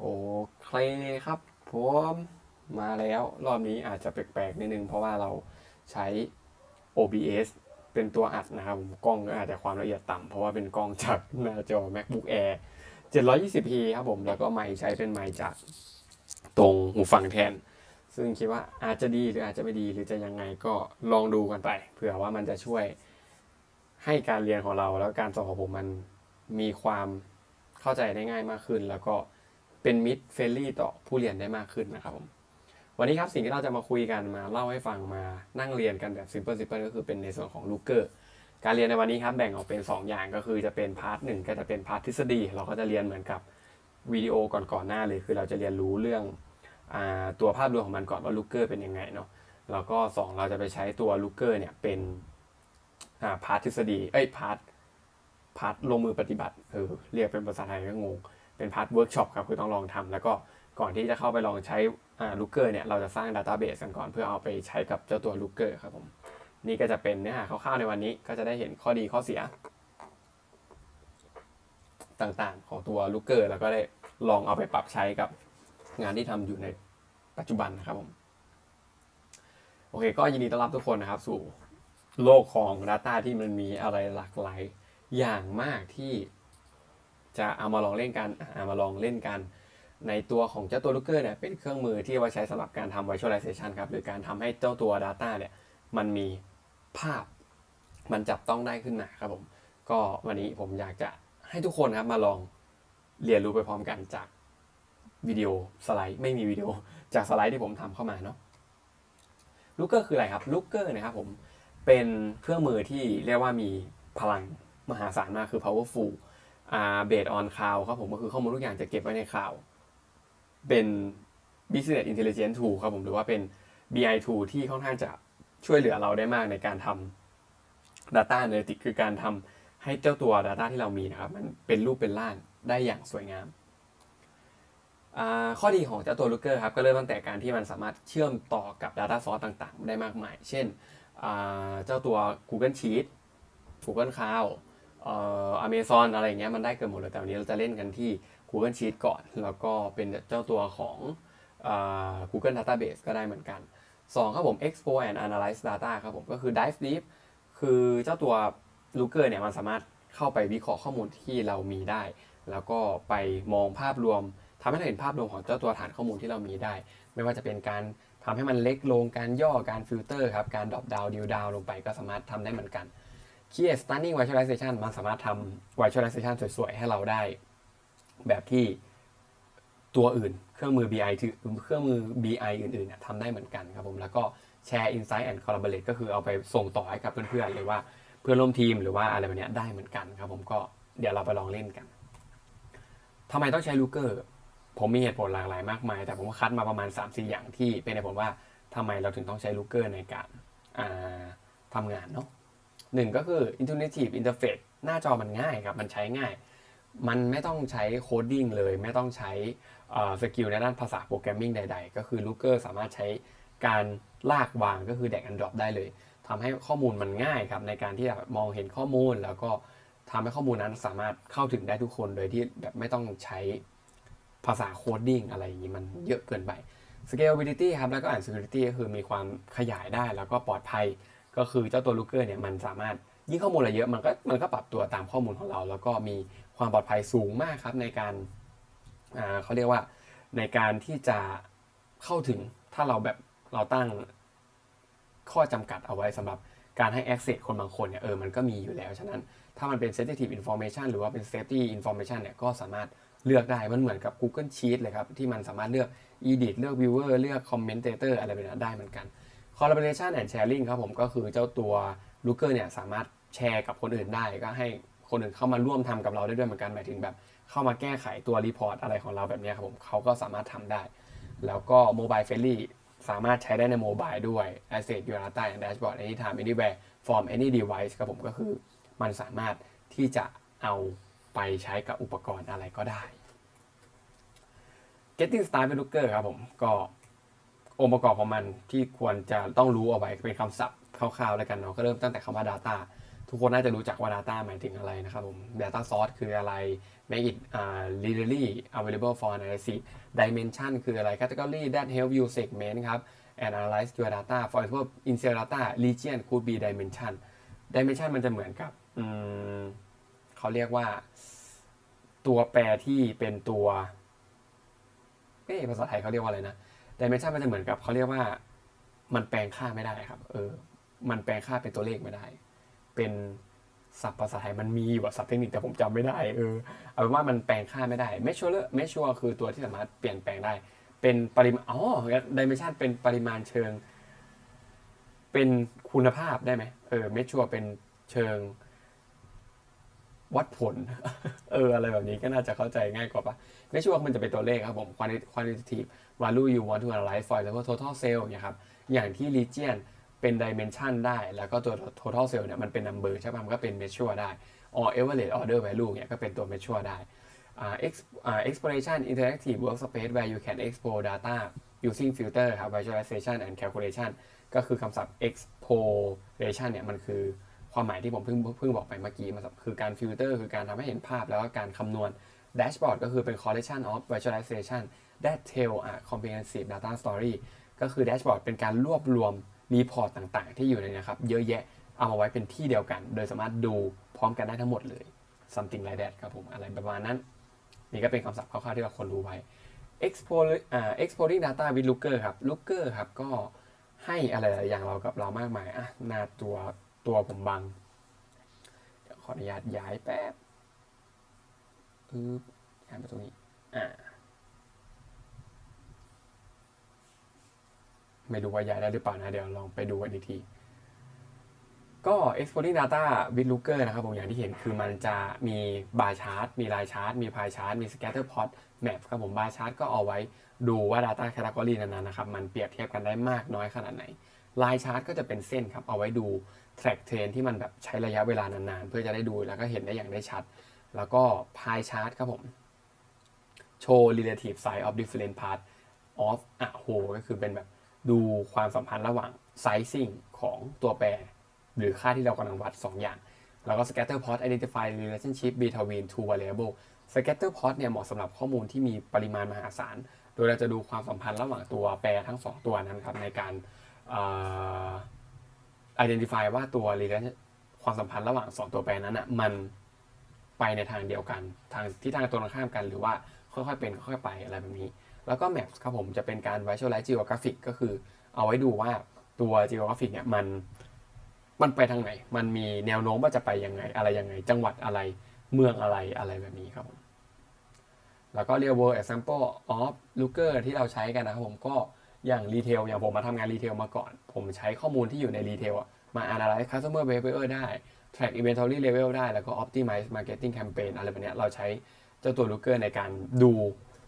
โอเคครับผมมาแล้วรอบนี้อาจจะแปลกๆนิดนึง เพราะว่าเราใช้ OBS เป็นตัวอัดนะครับผมกล้องก็อาจจะความละเอียดต่ำเพราะว่าเป็นกล้องจากหน้าจอ MacBook Air 720p ครับผม แล้วก็ไมค์ใช้เป็นไมค์จากตรงหูฟังแทน ซึ่งคิดว่าอาจจะดีหรืออาจจะไม่ดีหรือจะยังไงก็ลองดูกันไปเผื่อว่ามันจะช่วยให้การเรียนของเราแล้วการสอนของผมมันมีความเข้าใจได้ง่ายมากขึ้น แล้วก็ เป็นมิตรเฟรนลี่ต่อผู้เรียนได้มากขึ้นนะครับผมวันนี้ครับสิ่งที่เราจะมาคุยกันมาเล่าให้ฟังมานั่งเรียนกันแบบ simple simple ก็คือเป็นในส่วนของลูกเกอร์การเรียนในวันนี้ครับแบ่งออกเป็น 2 อย่างก็คือจะเป็นพาร์ทหนึ่งก็จะเป็นพาร์ททฤษฎี เราก็จะเรียนเหมือนกับวิดีโอก่อนๆหน้าเลย คือเราจะเรียนรู้เรื่องอตัวภาพรวมของมันก่อนว่าลูกเกอร์เป็นยังไงเนาะแล้วก็ 2 เราจะไปใช้ตัวลูกเกอร์เนี่ยเป็นพาร์ททฤษฎีเอ้ยพาร์ทพาร์ทลงมือปฏิบัติเออเรียกเป็นภาษาไทยก็งง เป็นพาร์ทเวิร์กช็อปครับคือต้องลองทำแล้วก็ก่อนที่จะเข้าไปลองใช้ลูกเกอร์เนี่ยเราจะสร้างดัตต้าเบสกันก่อนเพื่อเอาไปใช้กับเจ้าตัวลูกเกอร์ครับผมนี่ก็จะเป็นเนื้อหาคร่าวๆในวันนี้ก็จะได้เห็นข้อดีข้อเสีย ต่างๆของตัวลูกเกอร์แล้วก็ได้ลองเอาไปปรับใช้กับงานที่ทำอยู่ในปัจจุบันนะครับผมโอเค ก็ยินดีต้อนรับทุกคนนะครับ สู่โลกของ Data ที่มันมีอะไรหลากหลายอย่างมากที่ จะเอามาลองเล่นกันเอามาลองเล่นกัน ในตัวของเจ้าตัว Looker เนี่ยเป็นเครื่องมือที่เอาไว้ใช้สำหรับการทำ visualization ครับหรือการทำให้เจ้าตัว Data เนี่ยมันมีภาพมันจับต้องได้ขึ้นมาครับผม ก็วันนี้ผมอยากจะให้ทุกคนครับมาลองเรียนรู้ไปพร้อมกันจากวิดีโอสไลด์ไม่มีวิดีโอจากสไลด์ที่ผมทำเข้ามาเนาะ Looker คืออะไรครับ Looker นะครับผมเป็นเครื่องมือที่เรียกว่ามีพลังมหาศาลมากคือ powerful อ่า based on cloud ครับผมก็คือข้อมูลทุกอย่างจะเก็บไว้ใน cloud เป็น business intelligence tool ครับผมหรือว่าเป็น BI tool ที่ค่อนข้างจะช่วยเหลือเราได้มากในการทำ data analytics คือการทำให้เจ้าตัว data ที่เรามีนะครับ มันเป็นรูปเป็นร่างได้อย่างสวยงามข้อดีของเจ้าตัว Looker ครับก็เริ่มตั้งแต่การที่มันสามารถเชื่อมต่อกับ data source ต่างๆ ได้มากมาย เช่นเจ้าตัว Google Sheet Google Cloud เอ่อ Amazon อะไรเงี้ยมันได้เกินหมดเลยแต่วันนี้เราจะเล่นกันที่ Google Sheet ก่อน แล้วก็เป็นเจ้าตัวของอ่า Google Database ก็ได้เหมือนกัน 2 ครับผม Explore and Analyze Data ครับผมก็คือ Dive Deep คือเจ้าตัว Looker เนี่ยมันสามารถเข้าไปวิเคราะห์ข้อมูลที่เรามีได้ แล้วก็ไปมองภาพรวมทำให้เราเห็นภาพรวมของเจ้าตัวฐานข้อมูลที่เรามีได้ ไม่ว่าจะเป็นการทำให้มันเล็กลงการย่อการฟิลเตอร์ครับการดรอปดาวดิวดาวลงไปก็สามารถทำได้เหมือนกัน Key Stunning Visualization มันสามารถทำ Visualization สวยๆ ให้เราได้ แบบที่ตัวอื่น เครื่องมือ BI ที่เครื่องมือ BI อื่นๆเนี่ยทำได้เหมือนกันครับผม แล้วก็แชร์ Insight and Collaborate ก็คือเอาไปส่งต่อให้กับเพื่อนๆ หรือว่าเพื่อนร่วมทีมหรือว่าอะไรแบบนี้ได้เหมือนกันครับผมก็เดี๋ยวเราไปลองเล่นกันทำไมต้องใช้ Looker ผมมีเหตุผลหลากหลายมากมาย แต่ผมคัดมาประมาณ 3-4 อย่างที่เป็นเหตุผลว่าทำไมเราถึงต้องใช้ Looker ในการาทำงานเนาะ หนึ่งก็คือ intuitive interface หน้าจอมันง่ายครับ มันใช้ง่าย มันไม่ต้องใช้โคดดิ้งเลย ไม่ต้องใช้สกิลในด้านภาษาโปรแกรมมิ่งใด ๆ ก็คือ Looker สามารถใช้การลากวางก็คือแดกอันดรอปได้เลยทำให้ข้อมูลมันง่ายครับ ในการที่จะมองเห็นข้อมูล แล้วก็ทำให้ข้อมูลนั้นสามารถเข้าถึงได้ทุกคนโดยที่แบบไม่ต้องใช้ภาษาโคดดิ้งอะไรอย่างนี้มันเยอะเกินไป scalability ครับ แล้วก็ security ก็คือมีความขยายได้แล้วก็ปลอดภัย ก็คือเจ้าตัว Looker เนี่ยมันสามารถยิ่งข้อมูลอะไรเยอะมันก็มันก็ปรับตัวตามข้อมูลของเรา แล้วก็มีความปลอดภัยสูงมากครับในการเขาเรียกว่าในการที่จะเข้าถึงถ้าเราแบบเราตั้งข้อจำกัดเอาไว้สำหรับการให้ access คนบางคนเนี่ยเออมันก็มีอยู่แล้ว ฉะนั้นถ้ามันเป็น sensitive information หรือว่าเป็น safety information เนี่ยก็สามารถเลือกได้มันเหมือนกับ Google Sheet เลยครับ ที่มันสามารถเลือก edit เลือก viewer เลือก commentator อะไรแบบนี้ได้เหมือนกัน collaboration and sharing ครับผมก็คือเจ้าตัว Looker เนี่ยสามารถแชร์กับคนอื่นได้ ก็ให้คนอื่นเข้ามาร่วมทำกับเราได้ด้วยเหมือนกันหมายถึงแบบ เข้ามาแก้ไขตัวรีพอร์ตอะไรของเราแบบนี้ครับผมเขาก็สามารถทำได้ แล้วก็ mobile friendly สามารถใช้ได้ในโมบายด้วย Asset u r a t a and Dashboard anytime anywhere from any device ครับผมก็คือ มันสามารถที่จะเอาไปใช้กับอุปกรณ์อะไรก็ได้ Getting Started with Looker ครับผมก็ องค์ประกอบของมันที่ควรจะต้องรู้เอาไว้เป็นคำศัพท์คร่าวๆแล้วกันเนาะก็เริ่มตั้งแต่คำว่า Data ทุกคนน่าจะรู้จักว่า Data หมายถึงอะไรนะครับผม Data Source คืออะไร Make it uh, readily available for analysis Dimension คืออะไร Category that help you segment ครับ Analyze your data for example in cell data region could be dimension dimension มันจะเหมือนกับอืมเขาเรียกว่า ตัวแปรที่เป็นตัวเอ๊ะภาษาไทยเขาเรียกว่าอะไรนะ dimension มันจะเหมือนกับเขาเรียกว่า มันแปลงค่าไม่ได้ครับ เออ มันแปลงค่าเป็นตัวเลขไม่ได้ เป็นศัพท์ภาษาไทยมันมีอยู่อะศัพท์เทคนิคแต่ผมจำไม่ได้ เออ เอาเป็นว่ามันแปลงค่าไม่ได้ measure measure คือตัวที่สามารถเปลี่ยนแปลงได้ เป็นปริมาณ อ๋อ dimension เป็นปริมาณเชิง เป็นคุณภาพได้ไหมเออ measure เป็นเชิง วัดผล เอออะไรแบบนี้ก็น่าจะเข้าใจง่ายกว่าปะไม่ชัวร์มันจะเป็นตัวเลขครับผม quantitative value you want to analyze for example total sale เนี่ยครับ อย่างที่ region เป็น dimension ได้ แล้วก็ตัว total sale เนี่ยมันเป็น number ใช่ป่ะมันก็เป็น measure ได้ or average order value เนี่ยก็เป็นตัว measure ได้ uh, ex- uh, exploration interactive workspace where you can explore data using filter ครับ visualization and calculation ก็คือคำศัพท์ exploration เนี่ยมันคือ ความหมายที่ผมเพิ่งเพิ่งบอกไปเมื่อกี้มันคือการฟิลเตอร์คือการทำให้เห็นภาพแล้วก็การคำนวณ dashboard ก็คือเป็น collection of visualization that tell a comprehensive data story ก็คือ dashboard เป็นการรวบรวมรีพอร์ตต่างๆ ที่อยู่ในเนะครับเยอะแยะเอามาไว้เป็นที่เดียวกัน โดยสามารถดูพร้อมกันได้ทั้งหมดเลย something like that ครับผมอะไรประมาณนั้น นี่ก็เป็นคำศัพท์คร่าวๆที่เราควรรู้ไว้ export อ่า exporting data with looker ครับ looker ครับก็ให้อะไรหลายอย่างเรากับเรามากมายอะหน้าตัว ตัวผมบัง เดี๋ยวขออนุญาตย้ายแป๊บอึ๊บย้ายมาตรงนี้ อ่า ไม่รู้ว่าย้ายได้หรือเปล่านะ เดี๋ยวลองไปดูกันอีกที ก็ exporting data with looker นะครับผม อย่างที่เห็นคือมันจะมีบาร์ชาร์ตมีลายชาร์ตมีพายชาร์ตมี scatter plot map ครับผมบาร์ชาร์ตก็เอาไว้ดูว่า data category นั้นๆนะครับ มันเปรียบเทียบกันได้มากน้อยขนาดไหนลายชาร์ตก็จะเป็นเส้นครับ เอาไว้ดู track trend ที่มันแบบใช้ระยะเวลานานๆ เพื่อจะได้ดูแล้วก็เห็นได้อย่างได้ชัด แล้วก็พายชาร์ตครับผม โชว์ relative size of different part of a whole ก็คือเป็นแบบดูความสัมพันธ์ระหว่าง sizing ของตัวแปร หรือค่าที่เรากำลังวัด 2 อย่าง แล้วก็ scatter plot identify relationship between two variable scatter plot เนี่ยเหมาะสำหรับข้อมูลที่มีปริมาณมหาศาล โดยเราจะดูความสัมพันธ์ระหว่างตัวแปรทั้ง 2 ตัวนั้นครับในการ identify ว่าตัว relation ความสัมพันธ์ระหว่าง 2 ตัวแปรนั้นอะมันไปในทางเดียวกัน ทางที่ทางตรงข้ามกันหรือว่าค่อยๆเป็นค่อยๆไปอะไรแบบนี้ แล้วก็ maps ครับผมจะเป็นการ visualize geographic ก็คือเอาไว้ดูว่าตัว geographic เนี่ยมันมันไปทางไหน มันมีแนวโน้มว่าจะไปยังไง อะไรยังไง จังหวัดอะไรเมืองอะไรอะไรแบบนี้ครับผมแล้วก็ real world example of looker ที่เราใช้กันนะครับผมก็ อย่างรีเทลอย่างผมมาทำงานรีเทลมาก่อน ผมใช้ข้อมูลที่อยู่ในรีเทลมา analyze customer behavior ได้ track inventory level ได้ แล้วก็ optimize marketing campaign อะไรแบบนี้เราใช้เจ้าตัว looker ในการดู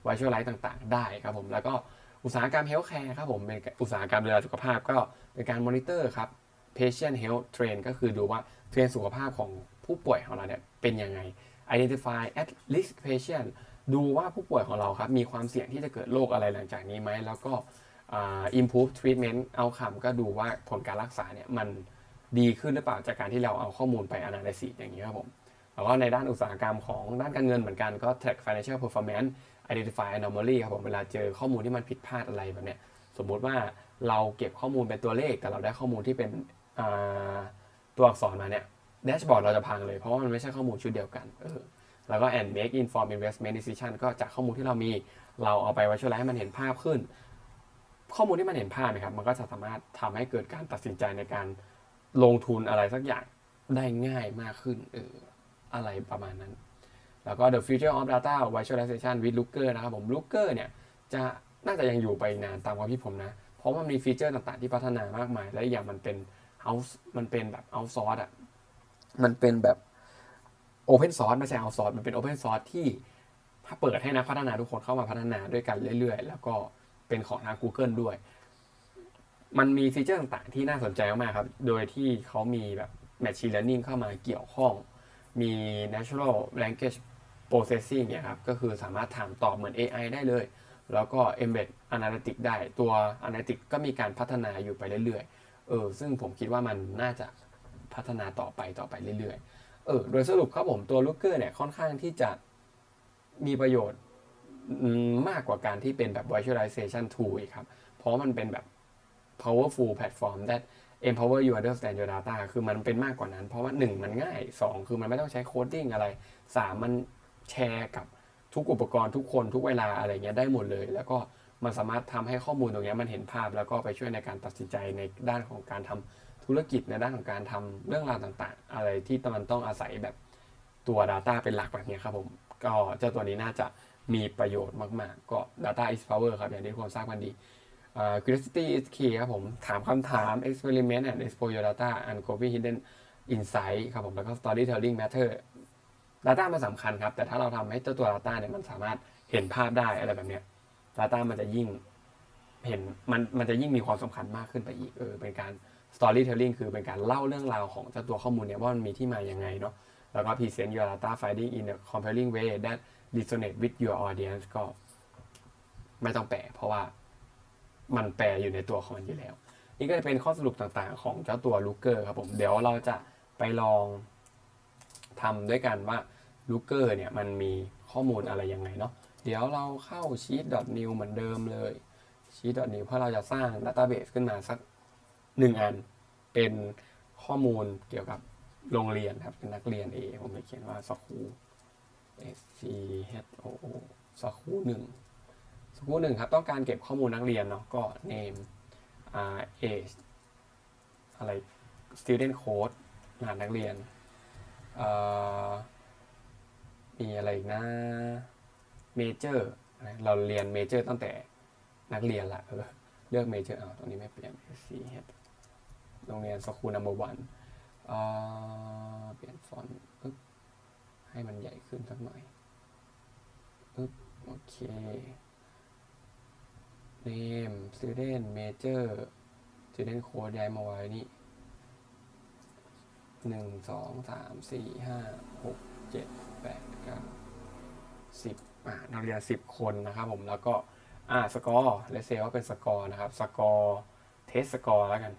visualize ต่างๆ ได้ครับผม แล้วก็อุตสาหกรรม healthcare ครับผมเป็นอุตสาหกรรมดูแลสุขภาพก็เป็นการ monitor ครับ patient health trend ก็คือดูว่าเทรนด์สุขภาพของผู้ป่วยของเราเนี่ยเป็นยังไง identify at risk patient ดูว่าผู้ป่วยของเราครับมีความเสี่ยงที่จะเกิดโรคอะไรหลังจากนี้ไหมแล้วก็ improve treatment outcome ก็ดูว่าผลการรักษาเนี่ยมันดีขึ้นหรือเปล่าจากการที่เราเอาข้อมูลไป analysis อย่างนี้ครับผมแล้วก็ในด้านอุตสาหกรรมของด้านการเงินเหมือนกันก็ track financial performance identify anomaly ครับผมเวลาเจอข้อมูลที่มันผิดพลาดอะไรแบบเนี้ยสมมุติว่าเราเก็บข้อมูลเป็นตัวเลข แต่เราได้ข้อมูลที่เป็นตัวอักษรมาเนี่ยแดชบอร์ดเราจะพังเลยเพราะว่ามันไม่ใช่ข้อมูลชุดเดียวกันเออแล้วก็ and make informed investment decision ก็จากข้อมูลที่เรามีเราเอาไปไว้ช่วยให้มันเห็นภาพขึ้น ข้อมูลที่มันเห็นภาพนะครับ มันก็จะสามารถทำให้เกิดการตัดสินใจในการลงทุนอะไรสักอย่างได้ง่ายมากขึ้นเอออะไรประมาณนั้น แล้วก็ the future of data visualization with looker นะครับผม looker เนี่ยจะน่าจะยังอยู่ไปนานตามความคิดผมนะ เพราะมันมีฟีเจอร์ต่างๆที่พัฒนามากมาย และอย่างมันเป็น house มันเป็นแบบ outsource อะ มันเป็นแบบ open source ไม่ใช่ outsource มันเป็น open source ที่เปิดให้นักพัฒนาทุกคนเข้ามาพัฒนาด้วยกันเรื่อยๆ แล้วก็ เป็นของทาง Google ด้วย มันมีฟีเจอร์ต่างๆ ที่น่าสนใจมากครับ โดยที่เขามีแบบ machine learning เข้ามาเกี่ยวข้อง มี natural language processing เนี่ยครับ ก็คือสามารถถามตอบเหมือน AI ได้เลย แล้วก็ embed analytics ได้ ตัว analytics ก็มีการพัฒนาอยู่ไปเรื่อยๆ เออ ซึ่งผมคิดว่ามันน่าจะพัฒนาต่อไปต่อไปเรื่อยๆ เออ โดยสรุปครับผมตัว Looker เนี่ยค่อนข้างที่จะมีประโยชน์ มากกว่าการที่เป็นแบบ visualization tool อีกครับ เพราะมันเป็นแบบ powerful platform that empower you understand your data คือมันเป็นมากกว่านั้น เพราะว่าหนึ่งมันง่ายสองคือมันไม่ต้องใช้โคดดิ้งอะไรสามมันแชร์กับทุกอุปกรณ์ทุกคนทุกเวลาอะไรเงี้ยได้หมดเลย แล้วก็มันสามารถทำให้ข้อมูลตรงเนี้ยมันเห็นภาพ แล้วก็ไปช่วยในการตัดสินใจในด้านของการทำธุรกิจในด้านของการทำเรื่องราวต่างๆ อะไรที่มันต้องอาศัยแบบตัว Data เป็นหลักแบบนี้ครับผม ก็เจ้าตัวนี้น่าจะ มีประโยชน์มากๆ ก็ Data is power ครับ อย่างที่ทุกคนทราบกันดี Uh, curiosity is key ครับผม ถามคำถาม experiment and explore your data uncovering hidden insight ครับผม แล้วก็ storytelling matter data มันสำคัญครับ แต่ถ้าเราทำให้เจ้าตัว data เนี่ยมันสามารถเห็นภาพได้อะไรแบบเนี้ย data มันจะยิ่งเห็นมันมันจะยิ่งมีความสำคัญมากขึ้นไปอีกเออเป็นการ storytelling คือเป็นการเล่าเรื่องราวของเจ้าตัวข้อมูลเนี่ยว่ามันมีที่มาอยังไงเนาะแล้วก็ present your data finding in a compelling way that resonate with your audience ก็ไม่ต้องแปลเพราะว่ามันแปลอยู่ในตัวของมันอยู่แล้ว นี่ก็จะเป็นข้อสรุปต่างๆ ของเจ้าตัว Looker ครับผม เดี๋ยวเราจะไปลองทำด้วยกันว่า Looker เนี่ยมันมีข้อมูลอะไรยังไงเนาะ เดี๋ยวเราเข้า sheet.new เหมือนเดิมเลย sheet.new เพราะเราจะสร้าง database ขึ้นมาสักหนึ่งอัน เป็นข้อมูลเกี่ยวกับโรงเรียนครับเป็นนักเรียน A ผมจะเขียนว่า school SCHOO School หนึ่งสกูหนึ่งครับ ต้องการเก็บข้อมูลนักเรียนเนาะก็ name uh, age อะไร student code รหัสนักเรียนมีอะไรอีกนะ major เราเรียน major ตั้งแต่นักเรียนละเออเลือก major เอาตรงนี้ไม่เปลี่ยน sc h โรงเรียนสกู number one เอ่อเปลี่ยนฟอนต์ ให้มันใหญ่ขึ้นสักหน่อยปึ๊บโอเค name student major student code ย้ายมาไว้นี่หนึ่งสองสามสี่ห้าหกเจ็ดแปดเก้าสิบอ่านักเรียนสิบคนนะครับผมแล้วก็อ่าสกอร์เลเซว่าเป็นสกอร์นะครับสกอร์เทสสกอร์แล้วกัน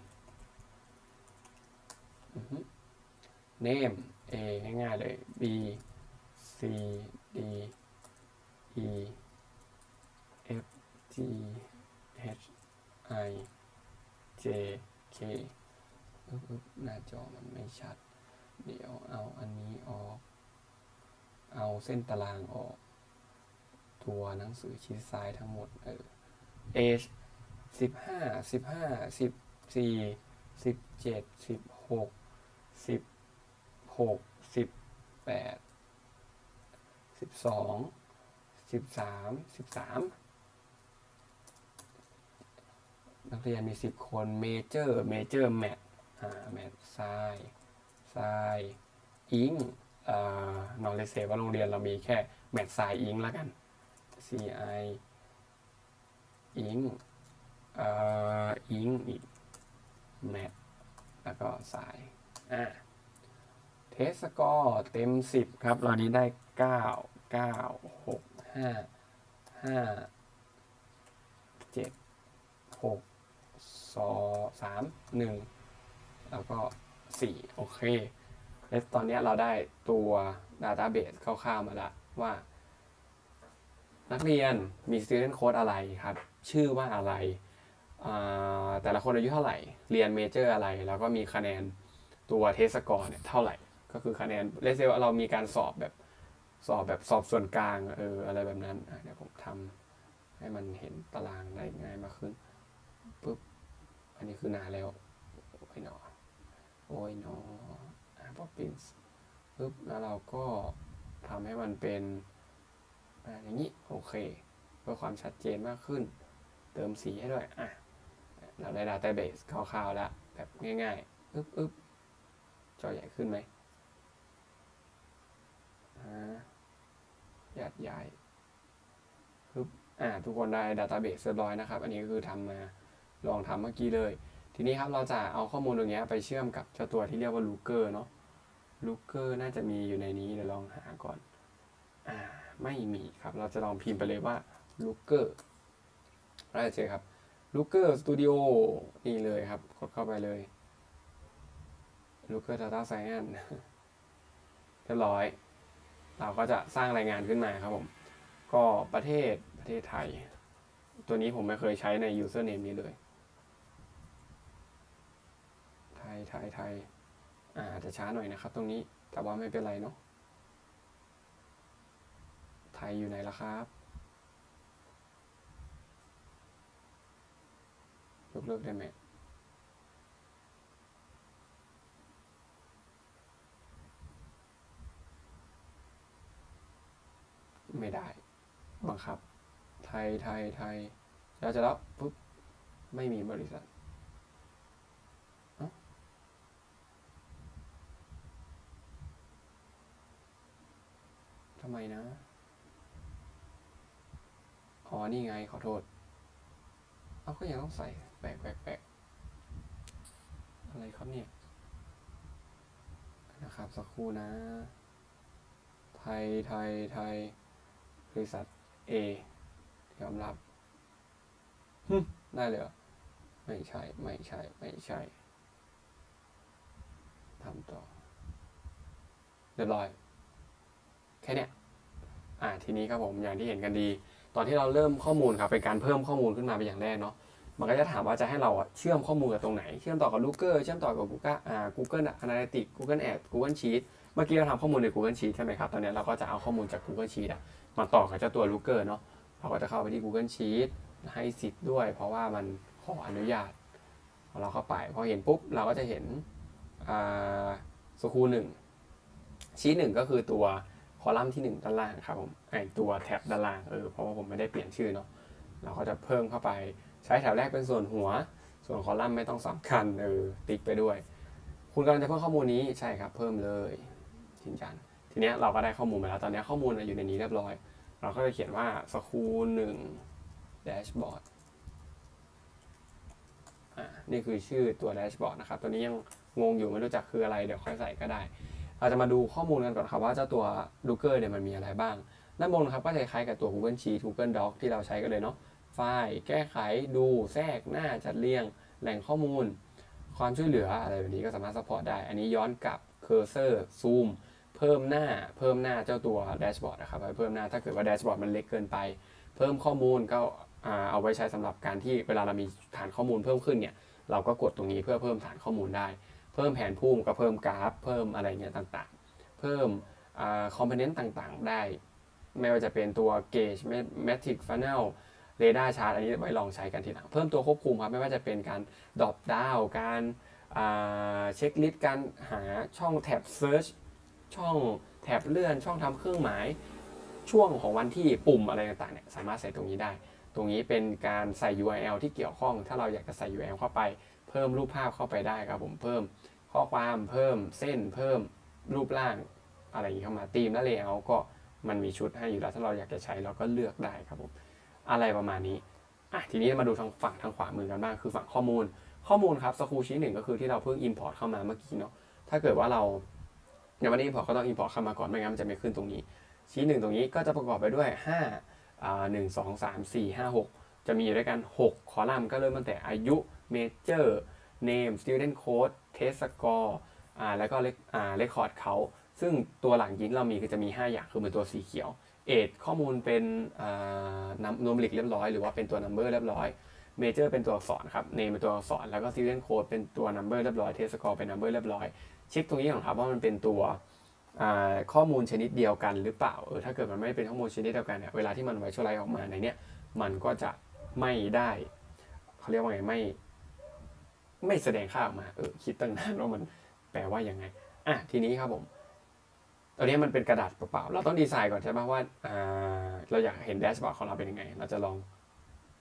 name A ง่ายๆเลย B C D E F G H I J K อึ๊บหน้าจอมันไม่ชัด เดี๋ยวเอาอันนี้ออก เอาเส้นตารางออก ตัวหนังสือชี้ซ้ายทั้งหมด เออ A สิบห้าสิบห้าสิบสี่สิบเจ็ดสิบหกสิบ หกสิบแปดสิบสองสิบสามสิบสามนักเรียนมีสิบคนเมเจอร์เมเจอร์แมทอ่าแมทไซไซอิงเอ่อนอนเลเซว่าโรงเรียนเรามีแค่แมทไซอิงแล้วกัน CI อิงเอ่ออิงอีกแมทแล้วก็สายอ่า เทสสกอร์เต็มสิบครับตอนนี้ได้เก้าเก้าหกห้าห้าเจ็ดหกสองสามหนึ่งแล้วก็สี่โอเคแล้วตอนนี้เราได้ตัว Database คร่าวๆมาล้วว่า นักเรียนมี Student Code อะไรครับ ชื่อว่าอะไรแต่ละคนอายุเท่าไหร่ เรียนเมเจอร์อะไร แล้วก็มีคะแนนตัวเทสกอร์เนี่ยเท่าไหร่ ก็คือคะแนนเลเซลเรามีการสอบแบบสอบแบบสอบส่วนกลางเอออะไรแบบนั้นเดี๋ยวผมทำให้มันเห็นตารางได้ง่ายมากขึ้นปุ๊บอันนี้คือนาแล้วโอ้ยหนอโอ้ยหนออะป๊อปปิ้งปุ๊บแล้วเราก็ทำให้มันเป็นอะอย่างนี้โอเคเพื่อความชัดเจนมากขึ้น เติมสีให้ด้วยอะเราได้ Database คร่าวๆแล้ว แบบง่ายๆ อึ๊บอึ๊บจอใหญ่ขึ้นไหม อ่ายัดย้ายปึ๊บอ่าทุกคนได้ Database เรียบร้อยนะครับ อันนี้ก็คือทำมาลองทำเมื่อกี้เลย ทีนี้ครับเราจะเอาข้อมูลตรงนี้ไปเชื่อมกับเจ้าตัวที่เรียกว่า Looker เนาะ Looker น่าจะมีอยู่ในนี้เดี๋ยวลองหาก่อนอ่าไม่มีครับ เราจะลองพิมพ์ไปเลยว่า Looker เราจะเจอครับ Looker Studio นี่เลยครับ กดเข้าไปเลย Looker Data Science เรียบร้อย เราก็จะสร้างรายงานขึ้นมาครับผม ก็ประเทศประเทศไทย ตัวนี้ผมไม่เคยใช้ใน username นี้เลย ไทยไทยไทยอาอาจจะช้าหน่อยนะครับ ตรงนี้แต่ว่าไม่เป็นไรเนาะไทยอยู่ไหนล่ะครับยกเลิกได้ไหม ไม่ได้ บังคับ ไทยไทยไทยแล้วจะแล้วปุ๊บไม่มีบริษัททำไมนะ อ๋อ นี่ไงขอโทษ เอาก็ยังต้องใส่แปลกแปลกแปลกอะไรครับเนี่ย นะครับ สักครู่นะ ไทย ไทย ไทย บริษัท A ยอมรับได้เลยไม่ใช่ ไม่ใช่ ไม่ใช่ทำต่อเรียบร้อย แค่เนี้ยอ่าทีนี้ครับผมอย่างที่เห็นกันดี ตอนที่เราเริ่มข้อมูลครับเป็นการเพิ่มข้อมูลขึ้นมาเป็นอย่างแรกเนาะมันก็จะถามว่าจะให้เราเชื่อมข้อมูลกับตรงไหน เชื่อมต่อกับ Looker เชื่อมต่อกับ Google อ่า Google Analytics Google Ads Google Sheet เมื่อกี้เราทำข้อมูลใน Google Sheet ใช่ไหมครับ ตอนนี้เราก็จะเอาข้อมูลจาก Google Sheet อะ มาต่อกับเจ้าตัว Looker เนาะเราก็จะเข้าไปที่ Google Sheet ให้สิทธิ์ด้วย เพราะว่ามันขออนุญาต เราเข้าไปพอเห็นปุ๊บเราก็จะเห็นสกูหนึ่งชีทหนึ่งก็คือตัวคอลัมน์ที่หนึ่งด้านล่างครับผมไอตัวแท็บด้านล่างเออเพราะว่าผมไม่ได้เปลี่ยนชื่อเนาะเราก็จะเพิ่มเข้าไปใช้แถวแรกเป็นส่วนหัว ส่วนคอลัมน์ไม่ต้องสำคัญเออติ๊กไปด้วย คุณกำลังจะเพิ่มข้อมูลนี้ใช่ครับเพิ่มเลยยืนยัน ทีเนี้ยเราก็ได้ข้อมูลมาแล้ว ตอนนี้ข้อมูลอยู่ในนี้เรียบร้อย เราก็จะเขียนว่าสกูหนึ่งแดชบอร์ดอ่านี่คือชื่อตัวแดชบอร์ดนะครับ ตัวนี้ยังงงอยู่ไม่รู้จักคืออะไร เดี๋ยวค่อยใส่ก็ได้ เราจะมาดูข้อมูลกันก่อนครับว่าเจ้าตัว Looker เนี่ยมันมีอะไรบ้าง ด้านบนครับก็จะคล้ายกับตัว Google Sheet Google Doc ที่เราใช้กันเลยเนาะ ไฟล์แก้ไข ดู แทรก หน้า จัดเรียง แหล่งข้อมูล ความช่วยเหลืออะไรแบบนี้ก็สามารถ support ได้ อันนี้ย้อนกลับ cursor zoom เพิ่มหน้าเพิ่มหน้าเจ้าตัวแดชบอร์ดนะครับเพิ่มหน้าถ้าเกิดว่าแดชบอร์ดมันเล็กเกินไป เพิ่มข้อมูลก็เอาไว้ใช้สำหรับการที่เวลาเรามีฐานข้อมูลเพิ่มขึ้นเนี่ยเราก็กดตรงนี้เพื่อเพิ่มฐานข้อมูลได้ เพิ่มแผนภูมิก็เพิ่มกราฟ เพิ่มอะไรเงี้ยต่างๆ เพิ่มคอมโพเนนต์ต่างๆ ได้ ไม่ว่าจะเป็นตัว gauge metric funnel เรดาร์ชาร์ตอันนี้ไว้ลองใช้กันทีหลัง เพิ่มตัวควบคุมครับไม่ว่าจะเป็นการ drop down การเช็คลิสต์การหาช่องแท็บ search ช่ ช่องแท็บเลื่อนช่องทำเครื่องหมาย ช่วงของวันที่ปุ่มอะไรต่างๆเนี่ยสามารถใส่ตรงนี้ได้ ตรงนี้เป็นการใส่ URL ที่เกี่ยวข้อง ถ้าเราอยากจะใส่ URL เข้าไป เพิ่มรูปภาพเข้าไปได้ครับผมเพิ่มข้อความเพิ่มเส้นเพิ่มรูปร่างอะไรอย่างนี้เข้ามาธีมและ layout ก็มันมีชุดให้อยู่แล้วถ้าเราอยากจะใช้เราก็เลือกได้ครับผมอะไรประมาณนี้อะทีนี้มาดูทางฝั่งทางขวามือกันบ้างคือฝั่งข้อมูล ข้อมูลครับสกูชีหนึ่งก็คือที่เราเพิ่ง import เข้ามาเมื่อกี้เนาะถ้าเกิดว่าเรา งไม่ได้ import ก็ต้อง import เข้ามาก่อนไม่งั้นมันจะไม่ขึ้นตรงนี้ ชี้หนึ่งตรงนี้ก็จะประกอบไปด้วย5อ่า1 2 3 4 5 6จะมีอยู่ด้วยกัน 6 คอลัมน์ก็เริ่มตั้งแต่อายุ major name student code test score อ่าแล้วก็เลอ่า record เขาซึ่งตัวหลังยินเรามีก็จะมี 5 อย่างคือเป็นตัวสีเขียว เอทข้อมูลเป็นนัมโนมลิกเรียบร้อย หรือว่าเป็นตัว number เรียบร้อย major เป็นตัวอักษรครับ name เป็นตัวอักษรแล้วก็ student code เป็นตัว number เรียบร้อย test score เป็น number เรียบร้อยช็คตรงนี้ก่อนครับว่ามันเป็นตัวข้อมูลชนิดเดียวกันหรือเปล่าเออถ้าเกิดมันไม่เป็นข้อมูลชนิดเดียวกันเนี่ยเวลาที่มันไวชวไลออกมาในเนี้ยมันก็จะไม่ได้เขาเรียกว่าไงไม่ ไม่แสดงค่าออกมาเออคิดตั้งนานว่ามันแปลว่ายังไงอะทีนี้ครับผมตอนนี้มันเป็นกระดาษเปล่าๆเราต้องดีไซน์ก่อนใช่ไหมว่าเราอยากเห็นแดชบอร์ดของเราเป็นยังไง เราจะลอง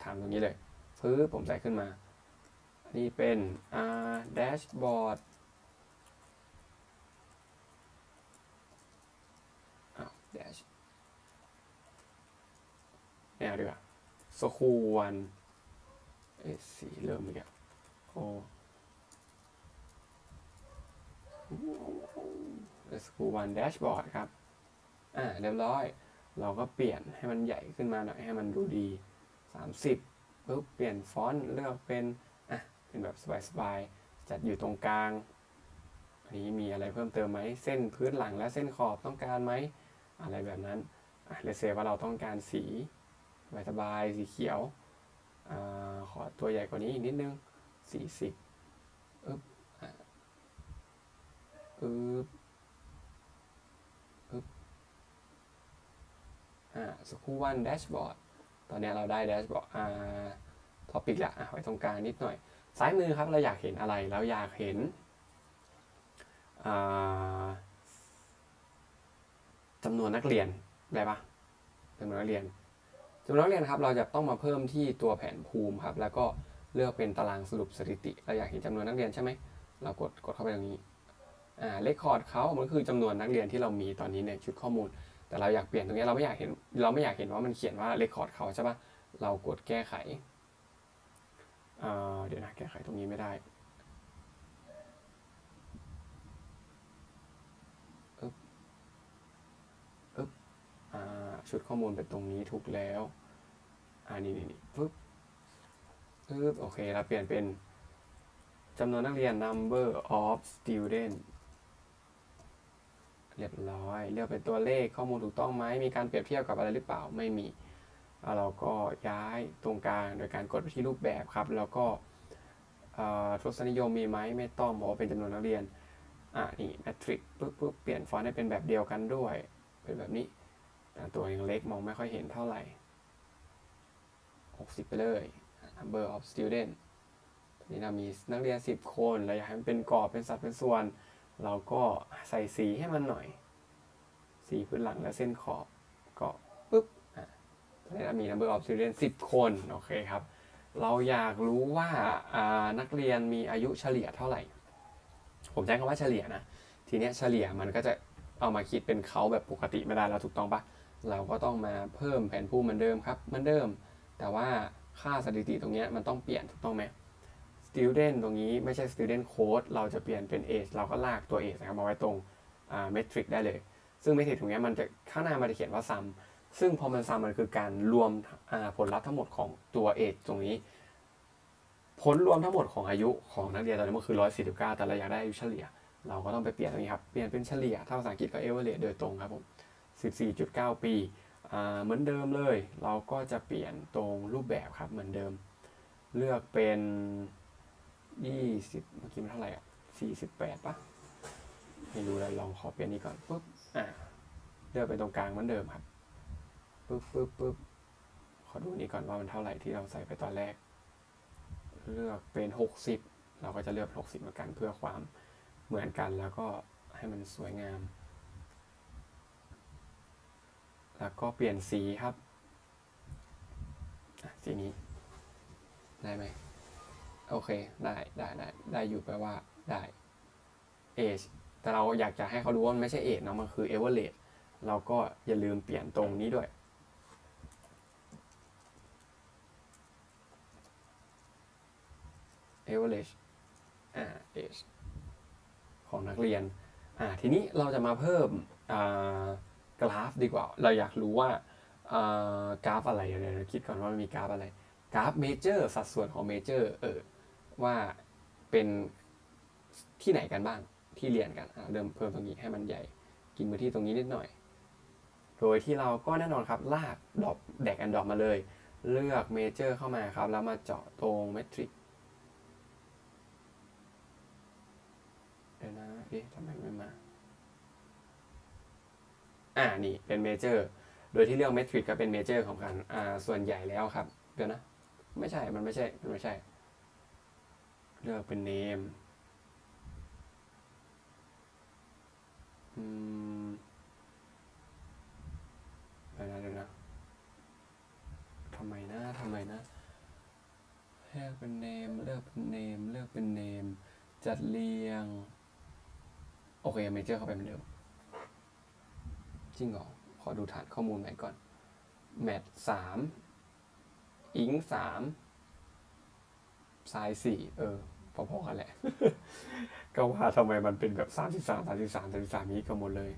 ทำตรงนี้เลยฟื้ผมใส่ขึ้นมานนี้เป็นแด ชบอร์ดแดชแนวดีกว่าสคูวันเอสีเริ่มอีกแล้วโอ้สกูวันแดชบอร์ดครับ อ่าเรียบร้อย เราก็เปลี่ยนให้มันใหญ่ขึ้นมาหน่อย ให้มันดูดี 30ปุ๊บเปลี่ยนฟอนต์เลือกเป็น อะ เป็นแบบสบายๆ จัดอยู่ตรงกลางอันนี้มีอะไรเพิ่มเติมไหม เส้นพื้นหลังและเส้นขอบต้องการไหม อะไรแบบนั้นเลเซว่าเราต้องการสีสบายสีเขียวอขอตัวใหญ่กว่านี้อีกนิดนึง 40อึ๊บอึ๊บอึ๊บอ่าสกูวันแดชบอร์ดตอนนี้เราได้แดชบอร์ดอ่าท็อปิกละอะไว้ตรงกลางนิดหน่อย ซ้ายมือครับเราอยากเห็นอะไร เราอยากเห็นอ่า จำนวนนักเรียนได้ปะจำนวนนักเรียนจำนวนนักเรียนครับ เราจะต้องมาเพิ่มที่ตัวแผนภูมิครับ แล้วก็เลือกเป็นตารางสรุปสถิติ เราอยากเห็นจำนวนนักเรียนใช่ไหม เรากดกดเข้าไปตรงนี้ อ่าเลคคอร์ดเขามันคือจำนวนนักเรียนที่เรามีตอนนี้ในชุดข้อมูล แต่เราอยากเปลี่ยนตรงนี้เราไม่อยากเห็น เราไม่อยากเห็นว่ามันเขียนว่าเลคคอร์ดเขาใช่ปะเรากดแก้ไข เดี๋ยวนะแก้ไขตรงนี้ไม่ได้ อ่า ชุดข้อมูลเป็นตรงนี้ถูกแล้วอ่านี่นี่นี่ปึ๊บปึ๊บโอเคเราเปลี่ยนเป็นจำนวนนักเรียน number of student เรียบร้อย เลือกเป็นตัวเลขข้อมูลถูกต้องไหม มีการเปรียบเทียบกับอะไรหรือเปล่า ไม่มี เราก็ย้ายตรงกลางโดยการกดไปที่รูปแบบครับ แล้วก็เอ่อทศนิยมมีไหม ไม่ต้องบอกว่าเป็นจำนวนนักเรียน อ่านี่แมทริกปึ๊บปึ๊บเปลี่ยนฟอนต์ให้เป็นแบบเดียวกันด้วย เป็นแบบนี้ ตัวยังเล็กมองไม่ค่อยเห็นเท่าไหร่ 60 ไปเลย number of student ทีนี้เรามีนักเรียน 10 คน เราอยากให้มันเป็นกรอบเป็นสัดเป็นส่วน เราก็ใส่สีให้มันหน่อย สีพื้นหลังและเส้นขอบก็ปึ๊บตอนนี้เรามี number of student 10 คน โอเคครับ เราอยากรู้ว่านักเรียนมีอายุเฉลี่ยเท่าไหร่ ผมใช้คำว่าเฉลี่ยนะ ทีนี้เฉลี่ยมันก็จะเอามาคิดเป็นเขาแบบปกติไม่ได้แล้วถูกต้องปะ เราก็ต้องมาเพิ่มแผนภูมิเหมือนเดิมครับเหมือนเดิม แต่ว่าค่าสถิติตรงนี้มันต้องเปลี่ยนถูกต้องไหม student ตรงนี้ไม่ใช่ student code เราจะเปลี่ยนเป็น age เราก็ลากตัว age นะครับมาไว้ตรงอ่า metric ได้เลย ซึ่ง metric ตรงนี้มันจะข้างหน้ามันจะเขียนว่า sum ซึ่งพอมัน sum มันคือการรวมอ่าผลลัพธ์ทั้งหมดของตัว age ตรงนี้ ผลรวมทั้งหมดของอายุของนักเรียนตอนนี้มันคือ 149 แต่เราอยากได้อายุเฉลี่ย เราก็ต้องไปเปลี่ยนตรงนี้ครับ เปลี่ยนเป็นเฉลี่ยถ้าภาษาอังกฤษก็ average โดยตรงครับผม 14.9 ปีอ่าเหมือนเดิมเลย เราก็จะเปลี่ยนตรงรูปแบบครับเหมือนเดิม เลือกเป็น 20 เมื่อกี้มันเท่าไหร่อะ 48ปะไม่รู้เลยลองขอเปลี่ยนนี้ก่อนปุ๊บ อ่าเลือกเป็นตรงกลางเหมือนเดิมครับปุ๊บปุ๊บปุ๊บขอดูนี้ก่อนว่ามันเท่าไหร่ที่เราใส่ไปตอนแรก เลือกเป็น 60 เราก็จะเลือก 60เหมือนกันเพื่อความเหมือนกันแล้วก็ให้มันสวยงาม แล้วก็เปลี่ยนสีครับ สีนี้ ได้ไหม โอเค ได้ได้ได้ได้อยู่แปลว่าได้ age แต่เราอยากจะให้เขารู้ว่ามันไม่ใช่ age เนาะมันคือ average เราก็อย่าลืมเปลี่ยนตรงนี้ด้วย average อ่า age ของนักเรียน อ่า ทีนี้เราจะมาเพิ่ม อ่า กราฟดีกว่า เราอยากรู้ว่ากราฟอะไรเดี๋ยวเราคิดก่อนว่ามันมีกราฟอะไร กราฟเมเจอร์สัดส่วนของเมเจอร์เออว่าเป็นที่ไหนกันบ้างที่เรียนกันเริ่มเพิ่มตรงนี้ให้มันใหญ่ กินพื้นที่ตรงนี้นิดหน่อย โดยที่เราก็แน่นอนครับลากดอกแดกแอนดอกมาเลย เลือกเมเจอร์เข้ามาครับ แล้วมาเจาะตรงเมทริกเดี๋ยวนะเอ๊ะทำไมไม่มา อ่านี่เป็นเมเจอร์โดยที่เรื่องเมทริกก็เป็นเมเจอร์ของกันอ่าส่วนใหญ่แล้วครับเดี๋ยวนะ ไม่ใช่มันไม่ใช่มันไม่ใช่ เลือกเป็น name อืมเดี๋ยวนะเดี๋ยวนะทำไมนะทำไมนะเลือกเป็น name เลือกเป็น name เลือกเป็น name จัดเรียง โอเคเมเจอร์เข้าไปเหมือนเดิม ริงเหรอขอดูฐานข้อมูลใหม่ก่อนแมทสามอิงสามทรายสี่เออพอๆกันแหละ ก็ว่าทำไมมันเป็นแบบสามสิบสามสามสิบสามสามสิบสามนี้ก็หมดเลย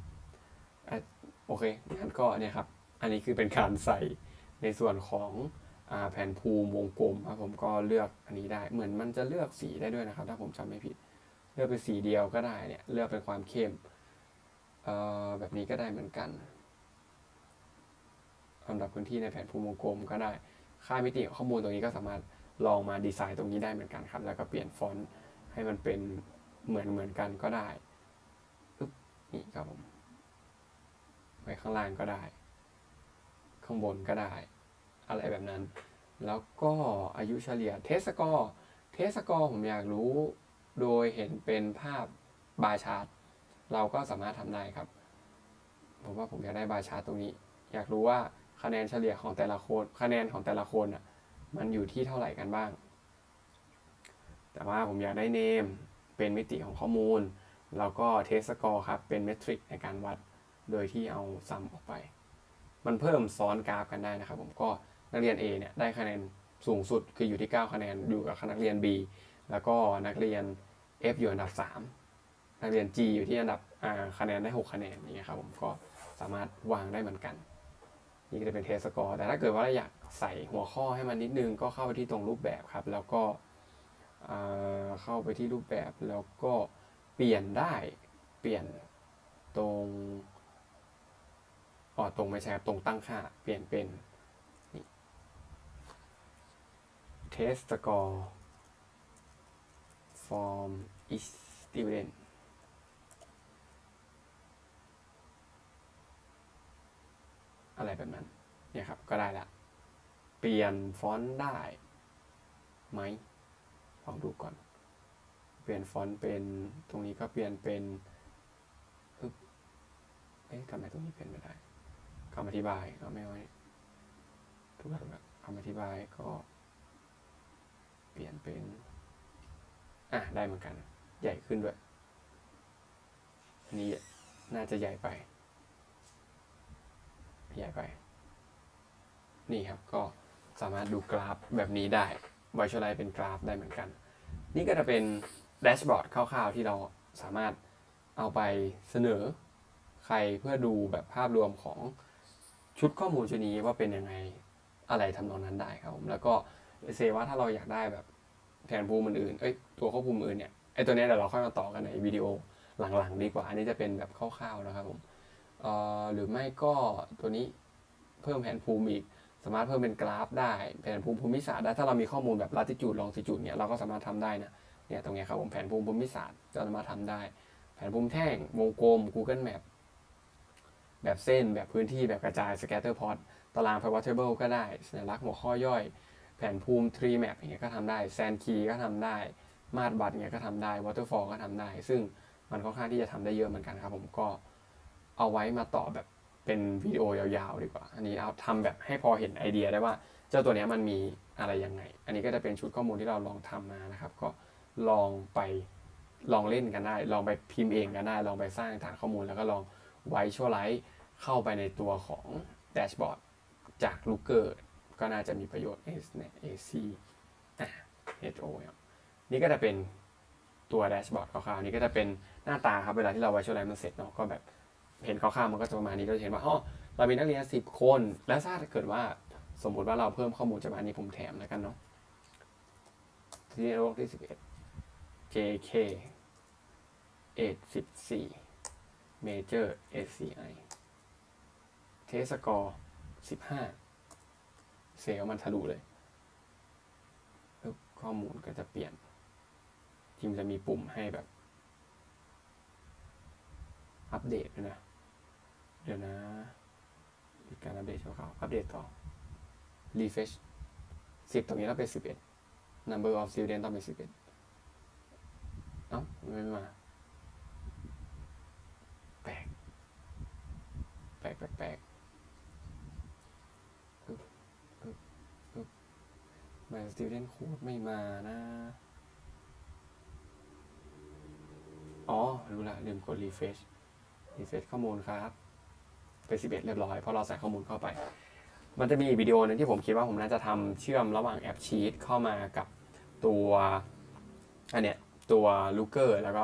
อะโอเคงั้นก็เนี่ยครับ อันนี้คือเป็นการใส่ในส่วนของอแผ่นภูมิวงกลมครับผมก็เลือกอันนี้ได้ เหมือนมันจะเลือกสีได้ด้วยนะครับ ถ้าผมจำไม่ผิด เลือกเป็นสีเดียวก็ได้เนี่ย เลือกเป็นความเข้ม แบบนี้ก็ได้เหมือนกันลำดับพื้นที่ในแผนภูมิวงกลมก็ได้ ค่ามิติข้อมูลตรงนี้ก็สามารถลองมาดีไซน์ตรงนี้ได้เหมือนกันครับ แล้วก็เปลี่ยนฟอนต์ให้มันเป็นเหมือนเหมือนกันก็ได้ปึ๊บนี่ครับผมไว้ข้างล่างก็ได้ ข้างบนก็ได้ อะไรแบบนั้น แล้วก็อายุเฉลี่ยเทสกอร์เทสกอร์ผมอยากรู้ โดยเห็นเป็นภาพบาร์ชาร์ต เราก็สามารถทำได้ครับ ผมว่าผมอยากได้บาชาตรงนี้ อยากรู้ว่าคะแนนเฉลี่ยของแต่ละคนคะแนนของแต่ละคนอะมันอยู่ที่เท่าไหร่กันบ้าง แต่ว่าผมอยากได้เนมเป็นมิติของข้อมูล แล้วก็เทสกอร์ครับ เป็นเมทริกในการวัด โดยที่เอาซัมออกไป มันเพิ่มซ้อนกราฟกันได้นะครับ ผมก็นักเรียน A เนี่ยได้คะแนนสูงสุดคืออยู่ที่ 9 คะแนนอยู่กับนักเรียน B แล้วก็นักเรียน F อยู่อันดับ 3 นักเรียน G อยู่ที่อันดับคะแนนได้ 6 คะแนนอย่างเงี้ยครับผมก็สามารถวางได้เหมือนกัน นี่ก็จะเป็นเทสกอร์แต่ถ้าเกิดว่าเราอยากใส่หัวข้อให้มันนิดนึงก็เข้าไปที่ตรงรูปแบบครับ แล้วก็เข้าไปที่รูปแบบแล้วก็เปลี่ยนได้เปลี่ยนตรงอ๋อตรงไม่ใช่ครับตรงตั้งค่า เปลี่ยนเป็นนี่เทสสกอร์ from is student อะไรแบบนั้น เนี่ยครับ ก็ได้ละ เปลี่ยนฟอนต์ได้ไหมลองดูก่อน เปลี่ยนฟอนต์เป็น ตรงนี้ก็เปลี่ยนเป็นเอ๊ะทำไมตรงนี้เปลี่ยนไม่ได้คำอธิบายก็ไม่ไว้ถูกแล้วถูกแล้วคำอธิบายก็ เปลี่ยนเป็น อะ ได้เหมือนกัน ใหญ่ขึ้นด้วย อันนี้น่าจะใหญ่ไป ใหญ่ไป นี่ครับก็สามารถดูกราฟแบบนี้ได้ Visualize เป็นกราฟได้เหมือนกัน นี่ก็จะเป็นแดชบอร์ดคร่าวๆ ที่เราสามารถเอาไปเสนอใครเพื่อดูแบบภาพรวมของชุดข้อมูลชุดนี้ว่าเป็นยังไงอะไรทำนองนั้นได้ครับผมแล้วก็เซว่าถ้าเราอยากได้แบบแผนภูมิอื่นๆเอ้ยตัวข้อมูลอื่นเนี่ยไอตัวเนี้ยเดี๋ยวเราค่อยมาต่อกันในวิดีโอหลังๆ ดีกว่า อันนี้จะเป็นแบบคร่าวๆนะครับผม หรือไม่ก็ตัวนี้เพิ่มแผนภูมิอีก สามารถเพิ่มเป็นกราฟได้ แผนภูมิภูมิศาสตร์ได้ถ้าเรามีข้อมูลแบบลัติจูดลองติจูดเนี่ยเราก็สามารถทำได้นะเนี่ยตรงนี้ครับผมแผนภูมิภูมิศาสตร์ก็สามารถทำได้ แผนภูมิแท่งวงกลม Google Map แบบเส้นแบบพื้นที่แบบกระจาย scatter plot ตาราง pivot table ก็ได้สัญลักษณ์หัวข้อย่อย แผนภูมิ tree map อย่างเงี้ยก็ทำได้ sand key ก็ทำได้ มาตรบัตรเงี้ยก็ทำได้ waterfall ก็ทำได้ ซึ่งมันค่อนข้างที่จะทำได้เยอะเหมือนกันครับผมก็ เอาไว้มาต่อแบบเป็นวิดีโอยาวๆ ดีกว่า อันนี้เอาทำแบบให้พอเห็นไอเดียได้ว่า เจ้าตัวเนี้ยมันมีอะไรยังไง อันนี้ก็จะเป็นชุดข้อมูลที่เราลองทำมานะครับ ก็ลองไปลองเล่นกันได้ ลองไปพิมพ์เองกันได้ ลองไปสร้างฐานข้อมูล แล้วก็ลองไว้ชั่วไลท์เข้าไปในตัวของแดชบอร์ดจากลูเกอร์ก็น่าจะมีประโยชน์ S เนี่ย AC อะ HO นี่ก็จะเป็นตัวแดชบอร์ดคร่าวๆนี่ก็จะเป็นหน้าตาครับ เวลาที่เราไว้ชั่วไลท์มันเสร็จเนาะก็แบบ เห็นคร่าวๆมันก็จะประมาณนี้ก็จะเห็นว่าอ๋อเรามีนักเรียนสิบคน แล้วถ้าเกิดว่าสมมุติว่าเราเพิ่มข้อมูลจากอันนี้ผมแถมแล้วกันเนาะที่โลกที่สิบเอ็ด JK เอ็ดสิบสี่ Major SCI เทสกอร์สิบห้าเซลมันทะลุเลย ข้อมูลก็จะเปลี่ยนทีมจะมีปุ่มให้แบบ อัปเดตด้วยนะ เดี๋ยวนะมีการอัปเดตชั่วคราวอัปเดตต่อ refresh สิบตรงนี้ต้องเป็นสิบเอ็ด number of student ต้องเป็นสิบเอ็ดเอ้าไม่มาแปลกแปลกแปลกแปลกปึ๊บปึ๊บปึ๊บทำไม student code ไม่มานะ อ๋อ รู้ละลืมกด refresh รีเฟซข้อมูลครับ เป็น 11 เรียบร้อยเพราะเราใส่ข้อมูลเข้าไป มันจะมีวิดีโอหนึงที่ผมคิดว่าผมน่าจะทำเชื่อมระหว่างแอปชีตเข้ามากับตัวอันเนี้ยตัว Looker แล้วก็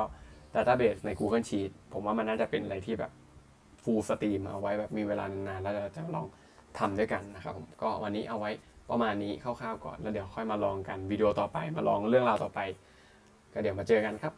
Database ใน Google Sheet ผมว่ามันน่าจะเป็นอะไรที่แบบ full stream เอาไว้แบบมีเวลานานๆแล้วเราจะลองทำด้วยกันนะครับผมก็วันนี้เอาไว้ประมาณนี้คร่าวๆก่อน แล้วเดี๋ยวค่อยมาลองกันวิดีโอต่อไปมาลองเรื่องราวต่อไป ก็เดี๋ยวมาเจอกันครับ